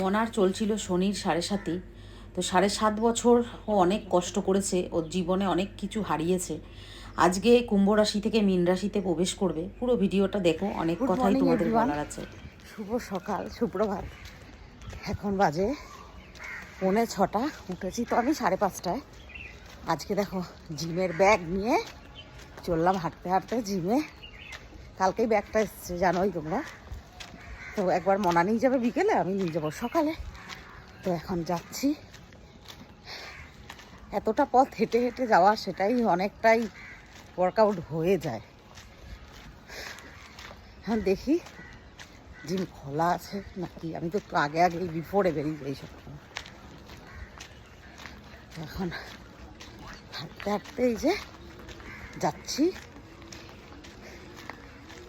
মনার চলছিল শনির সাড়ে সাতই। তো সাড়ে সাত বছর ও অনেক কষ্ট করেছে ওর জীবনে অনেক কিছু হারিয়েছে। আজকে কুম্ভ রাশি থেকে মীন রাশিতে প্রবেশ করবে। পুরো ভিডিওটা দেখো অনেক কথাই তোমাদের. বলার আছে। শুভ সকাল সুপ্রভাত। এখন বাজে পৌনে ছটা উঠেছি তো আমি সাড়ে পাঁচটায়। আজকে দেখো জিমের ব্যাগ নিয়ে চললাম হাঁটতে হাঁটতে জিমে। কালকেই ব্যাগটা এসছে জানোই তোমরা। তো একবার মনা নিয়ে যাবে বিকেলে, আমি নিয়ে যাব সকালে। তো এখন যাচ্ছি। এতটা পথ হেঁটে হেঁটে যাওয়া, সেটাই অনেকটাই ওয়ার্কআউট হয়ে যায়। এখন দেখি জিম খোলা আছে নাকি? আমি তো একটু আগে আগে বিফোরে বেরিয়ে যাই সব। এখন হাঁটতে হাঁটতে এই যে যাচ্ছি।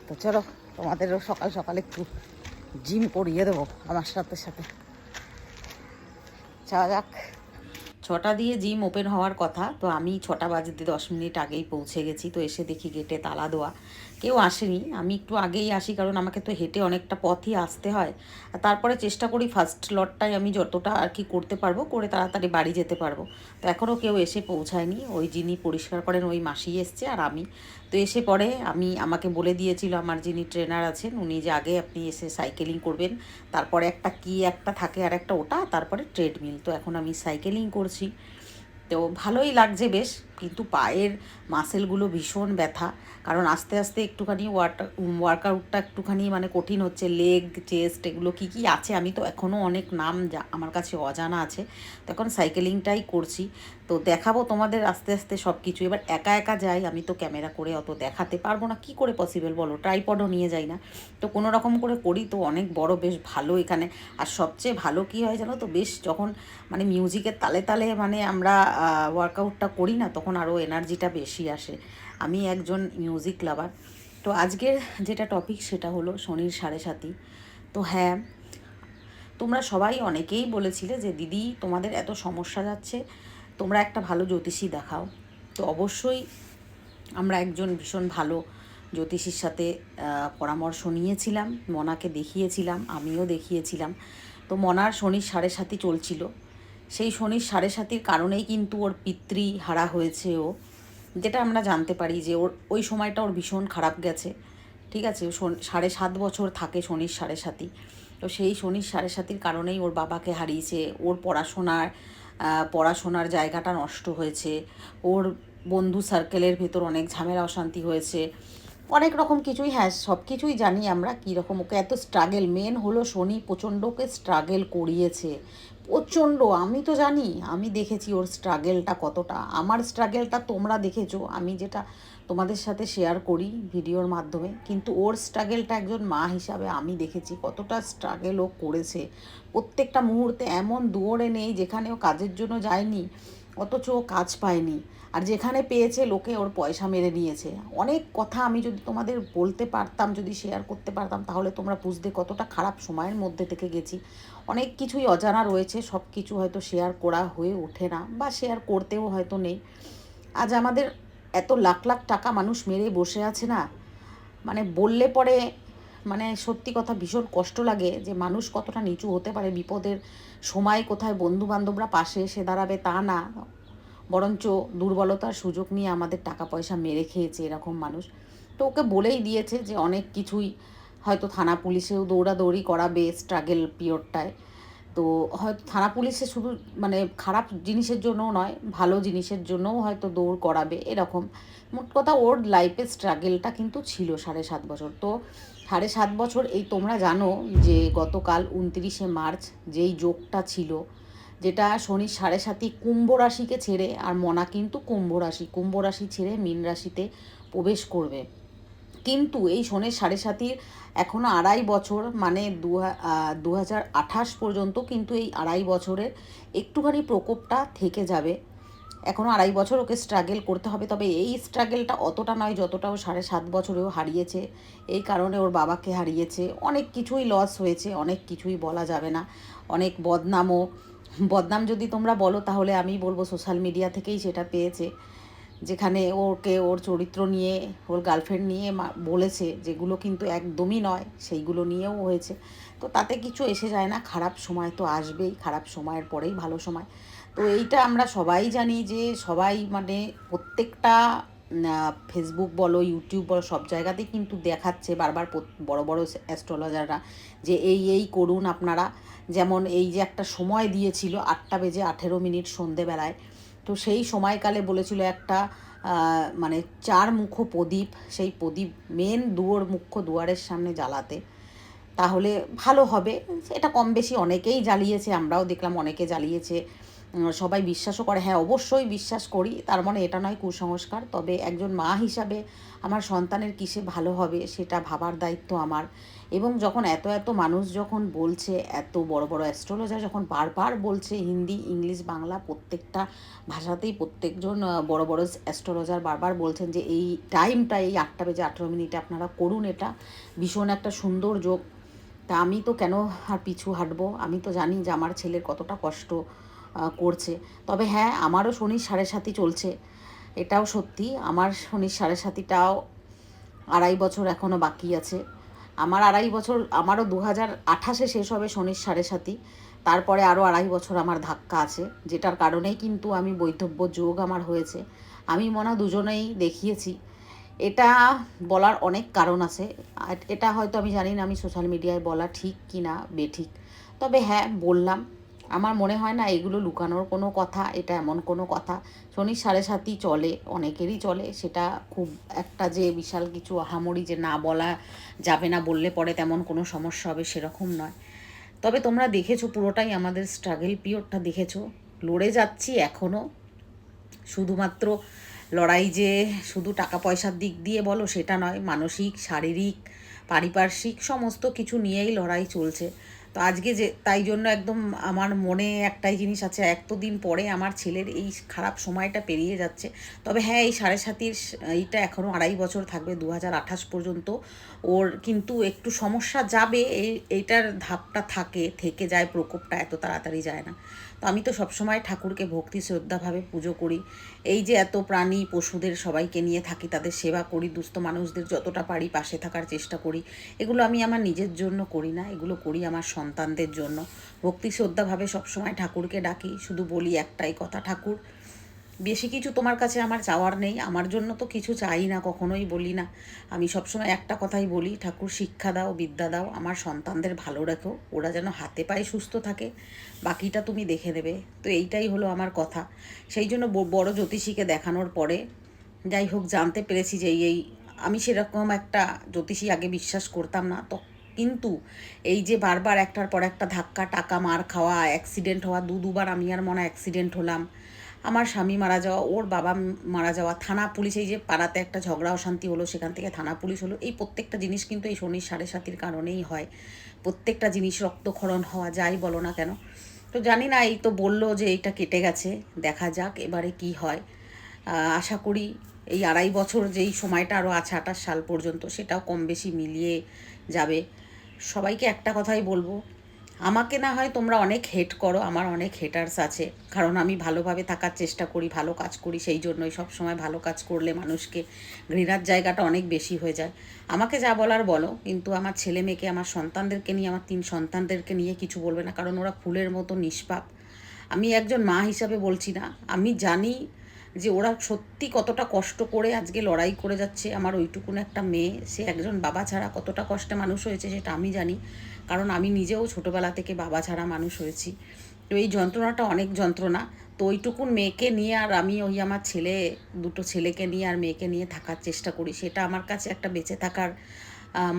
তো চলো, তোমাদেরও সকাল সকাল একটু জিম করিয়ে দেবো আমার সাথে সাথে। চা যাক। ছটা দিয়ে জিম ওপেন হওয়ার কথা, তো আমি ছটা বাজতে দশ মিনিট আগেই পৌঁছে গেছি, তো এসে দেখি গেটে তালা দেওয়া কেউ আসেনি, আমি একটু আগেই আসি কারণ আমাকে তো হেঁটে অনেকটা পথই আসতে হয়। তারপরে চেষ্টা করি ফার্স্ট লটটাই আমি যতটা আর কি করতে পারব, করে তাড়াতাড়ি বাড়ি যেতে পারব। তো এখনও কেউ এসে পৌঁছায়নি, ওই যিনি পরিষ্কার করেন ওই মাসি এসছে আর আমি। তো এসে পরে আমি, আমাকে বলে দিয়েছিল আমার যিনি ট্রেনার আছেন, উনি যে আগে আপনি এসে সাইকেলিং করবেন, তারপরে একটা কি একটা থাকে আর একটা ওটা, তারপরে ট্রেডমিল তো এখন আমি সাইকেলিং করছি। তো ভালোই লাগছে বেশ। কিন্তু পায়ের মাসেলগুলো ভীষণ ব্যথা। কারণ আস্তে আস্তে একটুখানি ওয়ার্ক ওয়ার্কআউটটা একটুখানি মানে কঠিন হচ্ছে। লেগ চেস্ট এগুলো কী কী আছে আমি তো এখনও অনেক নাম যা, আমার কাছে অজানা আছে। তো এখন সাইকেলিংটাই করছি। তো দেখাবো তোমাদের আস্তে আস্তে সব কিছু এবার একা একা যাই, আমি তো ক্যামেরা করে অত দেখাতে পারব না। কি করে পসিবল বলো? ট্রাইপডও নিয়ে যাই না। তো কোনো রকম করে করি তো অনেক বড়, বেশ ভালো এখানে। আর সবচেয়ে ভালো কি হয় জানো তো? বেশ যখন মানে মিউজিকের তালে তালে মানে আমরা ওয়ার্কআউটটা করি না, তখন আরও এনার্জিটা বেশি আসে। আমি একজন মিউজিক লাভার তো আজকের যেটা টপিক সেটা হলো শনির সাড়ে সাতই তো হ্যাঁ তোমরা সবাই অনেকেই বলেছিলে যে, দিদি, তোমাদের এত সমস্যা যাচ্ছে, তোমরা একটা ভালো জ্যোতিষী দেখাও। তো অবশ্যই আমরা একজন ভীষণ ভালো জ্যোতিষীর সাথে পরামর্শ নিয়েছিলাম, মনাকে দেখিয়েছিলাম, আমিও দেখিয়েছিলাম। তো মনার শনির সাড়ে সাতই চলছিল। সেই শনির সাড়ে সাতির কারণেই কিন্তু ওর পিতৃ হারা হয়েছে ও। যেটা আমরা জানতে পারি যে ওর, ওই সময়টা ওর ভীষণ খারাপ গেছে। ঠিক আছে সাড়ে সাত বছর থাকে শনির সাড়ে সাতি। তো সেই শনির সাড়ে সাতির কারণেই ওর বাবাকে হারিয়েছে। ওর পড়াশোনার পড়াশোনার জায়গাটা নষ্ট হয়েছে। ওর বন্ধু সার্কেলের ভেতর অনেক ঝামেলা, অশান্তি হয়েছে। অনেক রকম কিছুই হ্যাঁ সব কিছুই জানি আমরা কীরকম। ওকে এত স্ট্রাগেল মেন হলো শনি প্রচণ্ড ওকে স্ট্রাগেল করিয়েছে। প্রচণ্ড, আমি তো জানি, আমি দেখেছি ওর স্ট্রাগেলটা কতটা। আমার স্ট্রাগেলটা তোমরা দেখেছ, আমি যেটা তোমাদের সাথে শেয়ার করি ভিডিওর মাধ্যমে, কিন্তু ওর স্ট্রাগেলটা একজন মা হিসাবে আমি দেখেছি কতটা স্ট্রাগেল ও করেছে। প্রত্যেকটা মুহূর্তে এমন দুয়ারে নেই যেখানে ও কাজের জন্য যায়নি, অথচ ও কাজ পায়নি। আর যেখানে পেয়েছে লোকে ওর পয়সা মেরে নিয়েছে। অনেক কথা আমি যদি তোমাদের বলতে পারতাম, যদি শেয়ার করতে পারতাম, তাহলে তোমরা বুঝতে কতটা খারাপ সময়ের মধ্যে থেকে গেছি। অনেক কিছুই অজানা রয়েছে, সব কিছু হয়তো শেয়ার করা হয়ে ওঠে না বা শেয়ার করতেও হয়তো নেই। আজ আমাদের এত লাখ লাখ টাকা মানুষ মেরে বসে আছে না? মানে বললে পরে মানে সত্যি কথা ভীষণ কষ্ট লাগে যে মানুষ কতটা নিচু হতে পারে বিপদের সময় কোথায় বন্ধু বান্ধবরা পাশে এসে দাঁড়াবে তা না। বরঞ্চ দুর্বলতার সুযোগ নিয়ে আমাদের টাকা পয়সা মেরে খেয়েছে এরকম মানুষ। তো ওকে বলেই দিয়েছে যে অনেক কিছুই হয়তো থানা পুলিশেও দৌড়াদৌড়ি করাবে স্ট্রাগেল পিরিয়ডটায়। তো হয়তো থানা পুলিশে শুধু মানে খারাপ জিনিসের জন্যও নয়, ভালো জিনিসের জন্যও হয়তো দৌড় করাবে এরকম। মোট কথা ওর লাইফের স্ট্রাগেলটা কিন্তু ছিল সাড়ে সাত বছর। তো সাড়ে সাত বছর এই তোমরা জানো যে গতকাল উনত্রিশে মার্চ যেই যোগটা ছিল যেটা শনি সাড়ে সাতই কুম্ভ রাশিকে ছেড়ে, আর মনা কিন্তু কুম্ভ রাশি। কুম্ভ রাশি ছেড়ে মীন রাশিতে প্রবেশ করবে। কিন্তু এই শনির সাড়ে সাতির এখনও আড়াই বছর মানে দু হাজার আঠাশ পর্যন্ত কিন্তু এই আড়াই বছরের একটুখানি প্রকোপটা থেকে যাবে। এখনও আড়াই বছর ওকে স্ট্রাগেল করতে হবে, তবে এই স্ট্রাগেলটা অতটা নয় যতটা ও সাড়ে সাত বছরেও হারিয়েছে। এই কারণে ওর বাবাকে হারিয়েছে। অনেক কিছুই লস হয়েছে, অনেক কিছুই বলা যাবে না। অনেক বদনামও বদনাম যদি তোমরা বলো, তাহলে আমি বলব সোশ্যাল মিডিয়া থেকেই সেটা পেয়েছে। যেখানে ওকে ওর চরিত্র নিয়ে, ওর গার্লফ্রেন্ড নিয়ে বলেছে যেগুলো কিন্তু একদমই নয়, সেইগুলো নিয়েও হয়েছে। তো তাতে কিছু এসে যায় না, খারাপ সময় তো আসবেই, খারাপ সময়ের পরেই ভালো সময়। তো এইটা আমরা সবাই জানি যে সবাই মানে প্রত্যেকটা ফেসবুক বলো ইউটিউব বলো, সব জায়গাতেই কিন্তু দেখাচ্ছে বারবার বড় বড় অ্যাস্ট্রোলজাররা যে এই এই করুন আপনারা। যেমন এই যে একটা সময় দিয়েছিল আটটা বেজে আঠেরো মিনিট সন্ধেবেলায়, তো সেই সময়কালে বলেছিল একটা মানে চার মুখ প্রদীপ, সেই প্রদীপ মেন দুয়ার মুখ্য দুয়ারের সামনে জ্বালাতে। তাহলে ভালো হবে, এটা কম বেশি অনেকেই জ্বালিয়েছে, আমরাও দেখলাম অনেকে জ্বালিয়েছে। সবাই বিশ্বাসও করে। হ্যাঁ অবশ্যই বিশ্বাস করি, তার মানে এটা নয় কুসংস্কার। তবে একজন মা হিসাবে আমার সন্তানের কিসে ভালো হবে সেটা ভাবার দায়িত্ব আমার। এবং যখন এত এত মানুষ যখন বলছে, এত বড় বড় অ্যাস্ট্রোলজার যখন বারবার বলছে, হিন্দি, ইংলিশ, বাংলা প্রত্যেকটা ভাষাতেই প্রত্যেকজন বড় বড় অ্যাস্ট্রোলজার বারবার বলছেন যে, এই টাইমটা এই আটটা বেজে আঠেরো মিনিটে আপনারা করুন এটা। ভীষণ একটা সুন্দর যোগ। তা আমি তো কেন আর পিছু হাঁটবো? আমি তো জানি যে আমার ছেলের কতটা কষ্ট। করছে। তবে হ্যাঁ আমারও শনির সাড়ে সাথী চলছে। এটাও সত্যি, আমার শনির সাড়ে সাথীটাও আড়াই বছর এখনও বাকি আছে। আমার আড়াই বছর, আমারও দু হাজার আঠাশে শেষ হবে শনির সাড়ে সাথী তারপরে আরও আড়াই বছর আমার ধাক্কা আছে, যেটার কারণেই কিন্তু আমি বৈধব্য যোগ আমার হয়েছে। আমি মনে হয় দুজনেই দেখিয়েছি। এটা বলার অনেক কারণ আছে। এটা হয়তো আমি জানি না আমি সোশ্যাল মিডিয়ায় বলা ঠিক কি না বেঠিক। তবে হ্যাঁ বললাম। আমার মনে হয় না এগুলো লুকানোর কোনো কথা, এটা এমন কোনো কথা। শনির সাড়ে সাতই চলে, অনেকেরই চলে, সেটা খুব একটা যে বিশাল কিছু আহামরি যে না বলা যাবে না বললে পরে তেমন কোনো সমস্যা হবে সেরকম নয়। তবে তোমরা দেখেছ পুরোটাই আমাদের স্ট্রাগল পিরিয়ডটা দেখেছ। লড়ে যাচ্ছি এখনও শুধুমাত্র লড়াই যে শুধু টাকা পয়সার দিক দিয়ে বলো সেটা নয়, মানসিক, শারীরিক, পারিপার্শ্বিক সমস্ত কিছু নিয়েই লড়াই চলছে। তো আজকে যে, তাই জন্য একদম আমার মনে একটাই জিনিস আছে এক তো দিন পরে আমার ছেলের এই খারাপ সময়টা পেরিয়ে যাচ্ছে। তবে হ্যাঁ এই সাড়ে সাতির এইটা এখনও আড়াই বছর থাকবে দু হাজার আঠাশ পর্যন্ত। ওর কিন্তু একটু সমস্যা যাবে, এই, এইটার ধাপটা থাকে, থেকে যায়, প্রকোপটা এত তাড়াতাড়ি যায় না। তো আমি তো সবসময় ঠাকুরকে ভক্তি শ্রদ্ধাভাবে পুজো করি। এই যে এত প্রাণী পশুদের সবাইকে নিয়ে থাকি, তাদের সেবা করি, দুস্থ মানুষদের যতটা পারি পাশে থাকার চেষ্টা করি, এগুলো আমি আমার নিজের জন্য করি না, এগুলো করি আমার সন্তানদের জন্য। ভক্তি শ্রদ্ধাভাবে সবসময় ঠাকুরকে ডাকি, শুধু বলি একটাই কথা, ঠাকুর, বেশি কিছু তোমার কাছে আমার চাওয়ার নেই, আমার জন্য তো কিছু চাই না, কখনোই বলি না। আমি সবসময় একটা কথাই বলি, ঠাকুর, শিক্ষা দাও, বিদ্যা দাও, আমার সন্তানদের ভালো রেখো, ওরা যেন হাতে পায়ে সুস্থ থাকে, বাকিটা তুমি দেখে দেবে তো এইটাই হলো আমার কথা। সেই জন্য বড় জ্যোতিষীকে দেখানোর পরে, যাই হোক, জানতে পেরেছি যে এই আমি সেরকম একটা জ্যোতিষী আগে বিশ্বাস করতাম না তো কিন্তু এই যে বারবার একটার পর একটা ধাক্কা, টাকা, মার খাওয়া অ্যাক্সিডেন্ট হওয়া, দু দুবার আমি আর মনে অ্যাক্সিডেন্ট হলাম। আমার স্বামী মারা যাওয়া, ওর বাবা মারা যাওয়া, থানা পুলিশ এই যে পাড়াতে একটা ঝগড়া অশান্তি হলো, সেখান থেকে থানা পুলিশ হলো, এই প্রত্যেকটা জিনিস কিন্তু এই শনির সাড়ে সাতির কারণেই হয়। প্রত্যেকটা জিনিস রক্তক্ষরণ হওয়া, যাই বলো না কেন। তো জানি না, এই তো বলল যে এইটা কেটে গেছে, দেখা যাক এবারে কি হয়। আশা করি এই আড়াই বছর যেই সময়টা আরও আছে, আঠাশ সাল পর্যন্ত সেটাও কম বেশি মিলিয়ে যাবে। সবাইকে একটা কথাই বলব। আমাকে না হয় তোমরা অনেক হেট করো, আমার অনেক হেটার্স আছে। কারণ আমি ভালোভাবে থাকার চেষ্টা করি, ভালো কাজ করি, সেই জন্যই সব সময় ভালো কাজ করলে মানুষকে ঘৃণার জায়গাটা অনেক বেশি হয়ে যায়। আমাকে যা বলার বলো, কিন্তু আমার ছেলে মেয়েকে, আমার সন্তানদেরকে নিয়ে, আমার তিন সন্তানদেরকে নিয়ে কিছু বলবে না, কারণ ওরা ফুলের মতো নিষ্পাপ। আমি একজন মা হিসাবে বলছি না, আমি জানি যে ওরা সত্যি কতটা কষ্ট করে আজকে লড়াই করে যাচ্ছে, আমার ওইটুকুন একটা মেয়ে, সে একজন বাবা ছাড়া কতটা কষ্টে মানুষ হয়েছে সেটা আমি জানি, কারণ আমি নিজেও ছোটোবেলা থেকে বাবা ছাড়া মানুষ হয়েছি। তো এই যন্ত্রণাটা অনেক যন্ত্রণা, তো ওইটুকুন মেয়েকে নিয়ে আর আমি ওই আমার ছেলে, দুটো ছেলেকে নিয়ে আর মেয়েকে নিয়ে থাকার চেষ্টা করি, সেটা আমার কাছে একটা বেঁচে থাকার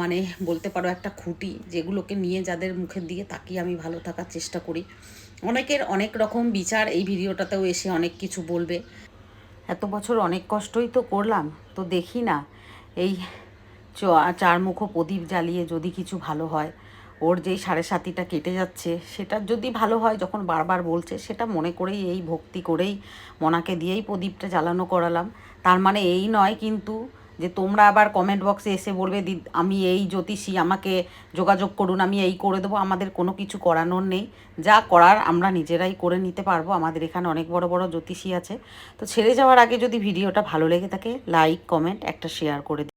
মানে বলতে পারো একটা খুঁটি, যেগুলোকে নিয়ে যাদের মুখের দিকে তাকিয়ে আমি ভালো থাকার চেষ্টা করি। অনেকের অনেক রকম বিচার এই ভিডিওটাতেও এসে অনেক কিছু বলবে। এত বছর অনেক কষ্টই তো করলাম, তো দেখি না। এই চার চারমুখো প্রদীপ জ্বালিয়ে যদি কিছু ভালো হয়, ওর যেই সাড়ে সাতিটা কেটে যাচ্ছে, সেটা যদি ভালো হয়, যখন বারবার বলছে, সেটা মনে করেই এই ভক্তি করেই মনাকে দিয়েই প্রদীপটা জ্বালানো করালাম। তার মানে এই নয় কিন্তু যে তোমরা আবার কমেন্ট বক্সে এসে বলবে, দি, আমি এই জ্যোতিষী, আমাকে যোগাযোগ করুন, আমি এই করে দেবো। আমাদের কোনো কিছু করানোর নেই। যা করার আমরা নিজেরাই করে নিতে পারব। আমাদের এখানে অনেক বড় বড় জ্যোতিষী আছে। তো ছেড়ে যাওয়ার আগে যদি ভিডিওটা ভালো লেগে থাকে লাইক কমেন্ট একটা শেয়ার করে।